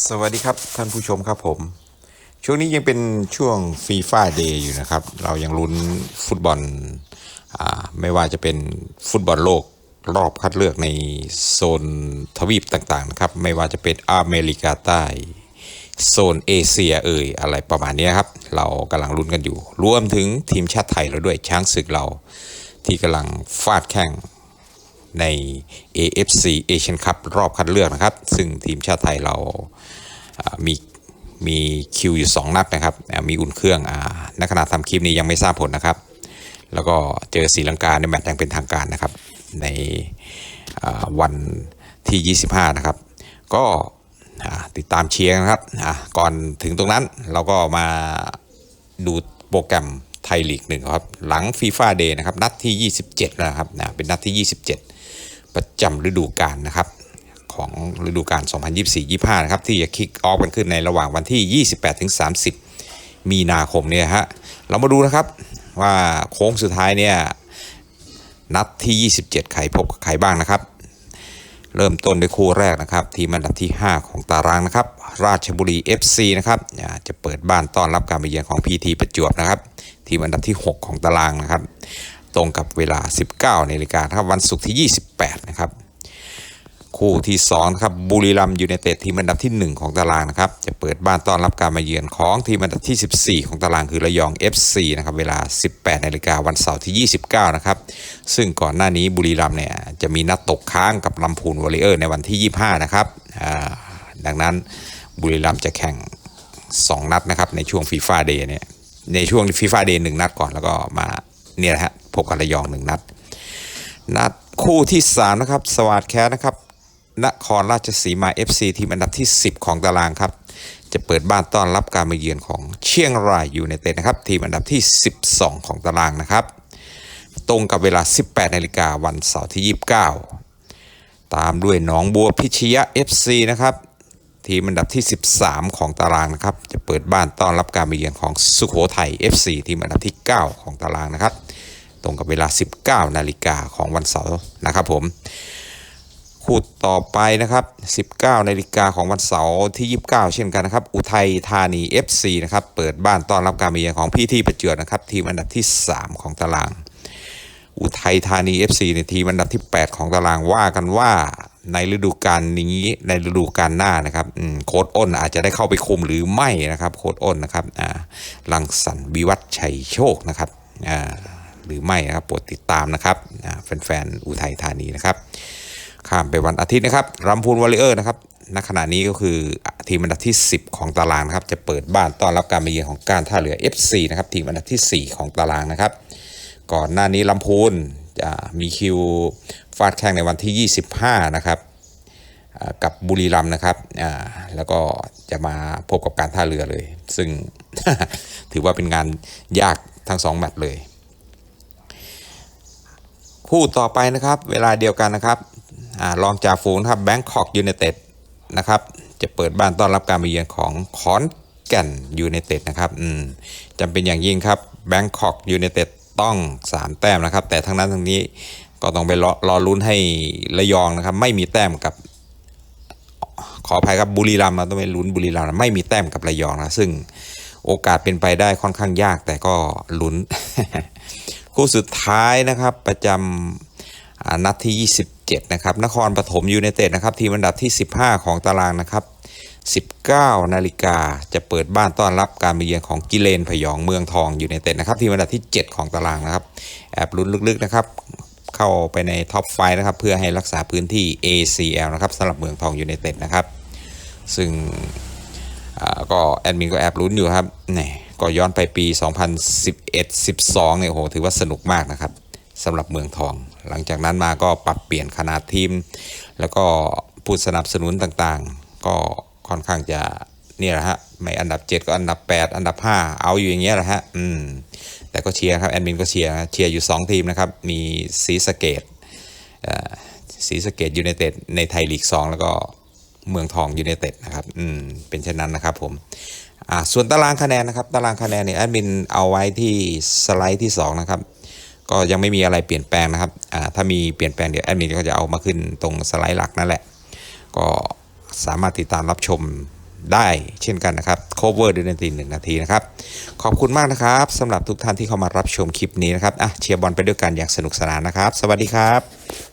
สวัสดีครับท่านผู้ชมครับผม ช่วงนี้ยังเป็นช่วงฟีฟ่าเดย์อยู่นะครับ เรายังลุ้นฟุตบอลอไม่ว่าจะเป็นฟุตบอลโลกรอบคัดเลือกในโซนทวีปต่างๆนะครับ ไม่ว่าจะเป็นอเมริกาใต้ โซนเอเชียเอ่ยอะไรประมาณนี้ครับ เรากำลังลุ้นกันอยู่ รวมถึงทีมชาติไทยเราด้วยช้างศึกเราที่กำลังฟาดแข่ง ใน AFC Asian Cup รอบคัดเลือกนะครับ ซึ่งทีมชาติไทยเรามีมีคิวอยู่ 2 นัดนะครับ มีอุ่นเครื่องอ่าณขณะทำคลิปนี้ยังไม่ทราบผลนะครับ แล้วก็เจอศรีลังกาในแมตช์อย่างเป็นทางการนะครับ ในวันที่ 25 นะครับ ก็ติดตามเชียร์นะครับ ก่อนถึงตรงนั้นเราก็มาดูโปรแกรมไทยลีกหนึ่งครับ หลังฟีฟ่าเดย์นะครับ นัดที่ 27 นะครับ เป็นนัดที่ 27 ประจำฤดูกาลนะครับของฤดูกาล 2024-25 นะครับ ที่จะคิกออฟกันขึ้นในระหว่างวันที่ 28-30 มีนาคมเนี่ยฮะ เรามาดูนะครับว่าโค้งสุดท้ายเนี่ยนัดที่ 27 ใครพบกับใครบ้างนะครับ เริ่มต้นด้วยคู่แรกนะครับ ทีมอันดับที่ 5 ของตารางนะครับ ราชบุรี FC นะครับจะเปิดบ้านต้อนรับการมาเยือนของ PT ประจวบนะครับ ทีมอันดับที่ 6 ของตารางนะครับ ตรงกับเวลา 19นาฬิกาครับวันศุกร์ที่ 28 นะครับ คู่ที่2นะครับบุรีรัมย์ยูไนเต็ดทีมอันดับที่ 1 ของตารางนะครับ จะเปิดบ้านต้อนรับการมาเยือนของทีมอันดับที่ 14 ของตารางคือระยอง FC นะครับเวลา 18นาฬิกาวันเสาร์ที่ 29 นะครับ ซึ่งก่อนหน้านี้บุรีรัมย์เนี่ยจะมีนัดตกค้างกับลำพูนวอริเออร์ในวันที่ 25 นะครับดังนั้นบุรีรัมย์จะแข่ง 2 นัดนะครับในช่วงฟีฟ่าเดย์เนี่ยในช่วงฟีฟ่าเดย์หนึ่งนัดก่อนแล้วก็มาเนี่ยนะฮะ พบกับระยองหนึ่งนัด นัดคู่ที่ 3 นะครับ สวัสดแคสนะครับนครราชสีมา FC ทีมอันดับที่ 10 ของตารางครับ จะเปิดบ้านต้อนรับการมาเยือนของเชียงรายยูไนเต็ดนะครับ ทีมอันดับที่ 12 ของตารางนะครับ ตรงกับเวลา 18 นาฬิกาวันเสาร์ที่ 29 ตามด้วยหนองบัวพิชยะ FC นะครับทีมอันดับที่ 13 ของตารางนะครับ จะเปิดบ้านต้อนรับการมาเยือนของสุโขทัย FC ทีมอันดับที่ 9 ของตารางนะครับ ตรงกับเวลา 19 นาฬิกาของวันเสาร์นะครับผมคู่ต่อไปนะครับ 19 นาฬิกาของวันเสาร์ที่ 29 เช่นกันนะครับ อุทัยธานี FC นะครับเปิดบ้านต้อนรับการมาเยือนของพี่ที่ประจวบนะครับทีมอันดับที่ 3 ของตาราง อุทัยธานี FC ในทีมอันดับที่ 8 ของตารางว่ากันว่าในฤดูกาลนี้ในฤดูกาลหน้านะครับโค้ดอ้นอาจจะได้เข้าไปคุมหรือไม่นะครับโค้ดอ้นนะครับลังสรรค์วิวัฒชัยโชคนะครับ หรือไม่นะครับโปรดติดตามนะครับแฟนๆอุทัยธานีนะครับ ข้ามไปวันอาทิตย์นะครับรัมพูนวอริเออร์นะครับณขณะนี้ก็คือทีมอันดับที่ 10 ของตารางนะครับ จะเปิดบ้านต้อนรับการมาเยือนของการท่าเรือ FC นะครับทีมอันดับที่ 4 ของตารางนะครับ ก่อนหน้านี้ลำพูนจะมีคิวฟาดแข่งในวันที่ 25 นะครับกับบุรีรัมนะครับแล้วก็จะมาพบกับการท่าเรือเลย ซึ่งถือว่าเป็นงานยากทั้งสองแมตช์เลย คู่ต่อไปนะครับ เวลาเดียวกันนะครับอรองจากฝูงครับแบงคอกยูไนเต็ดนะครับ จะเปิดบ้านต้อนรับการมาเยือนของขอนแก่นยูไนเต็ดนะครับจำเป็นอย่างยิ่งครับแบงคอกยูไนเต็ดต้อง 3 แต้มนะครับ แต่ทั้งนั้นทั้งนี้ก็ต้องไปรอรอลุ้นให้ระยองนะครับ ไม่มีแต้มกับ ขออภัยครับบุรีรัมย์เราต้องไปลุ้นบุรีรัมย์ไม่มีแต้มกับระยองนะซึ่งโอกาสเป็นไปได้ค่อนข้างยากแต่ก็ลุ้น คู่สุดท้ายนะครับประจำนัดที่ 27 นะครับ นครปฐมยูไนเต็ดนะครับ ทีมอันดับที่ 15 ของตารางนะครับ 19 นาฬิกาจะเปิดบ้านต้อนรับการมาเยือนของกิเลนพยองเมืองทองยูไนเต็ดนะครับ ทีมอันดับที่ 7 ของตารางนะครับ แอบลุ้นลึกๆนะครับเข้าไปในท็อปไฟนะครับ เพื่อให้รักษาพื้นที่ ACL นะครับสำหรับเมืองทองยูไนเต็ดนะครับ ซึ่งก็แอดมินก็แอบลุ้นอยู่ครับนี่ ก็ย้อนไปปี 2011-12เนี่ยโหถือว่าสนุกมากนะครับสำหรับเมืองทอง หลังจากนั้นมาก็ปรับเปลี่ยนขนาดทีม แล้วก็ผู้สนับสนุนต่างๆ ก็ค่อนข้างจะนี่แหละฮะไม่อันดับ 7 ก็อันดับ 8 อันดับ 5 เอาอยู่อย่างเงี้ยแหละฮะอืมแต่ก็เชียร์ครับแอดมินก็เชียร์เชียร์อยู่ 2 ทีมนะครับ มีศรีสเกดศรีสเกดยูไนเต็ดในไทยลีก 2 แล้วก็เมืองทองยูไนเต็ดนะครับ อืม เป็นเช่นนั้นนะครับผม ส่วนตารางคะแนนนะครับ ตารางคะแนนเนี่ยแอดมินเอาไว้ที่สไลด์ที่ 2 นะครับ ก็ยังไม่มีอะไรเปลี่ยนแปลงนะครับถ้ามีเปลี่ยนแปลงเดี๋ยวแอดมินก็จะเอามาขึ้นตรงสไลด์หลักนั่นแหละ ก็สามารถติดตามรับชมได้เช่นกันนะครับ cover ด้วยดนตรีหนึ่งนาทีนะครับ ขอบคุณมากนะครับสำหรับทุกท่านที่เข้ามารับชมคลิปนี้นะครับอะเชียร์บอลไปด้วยกันอย่างสนุกสนานนะครับ สวัสดีครับ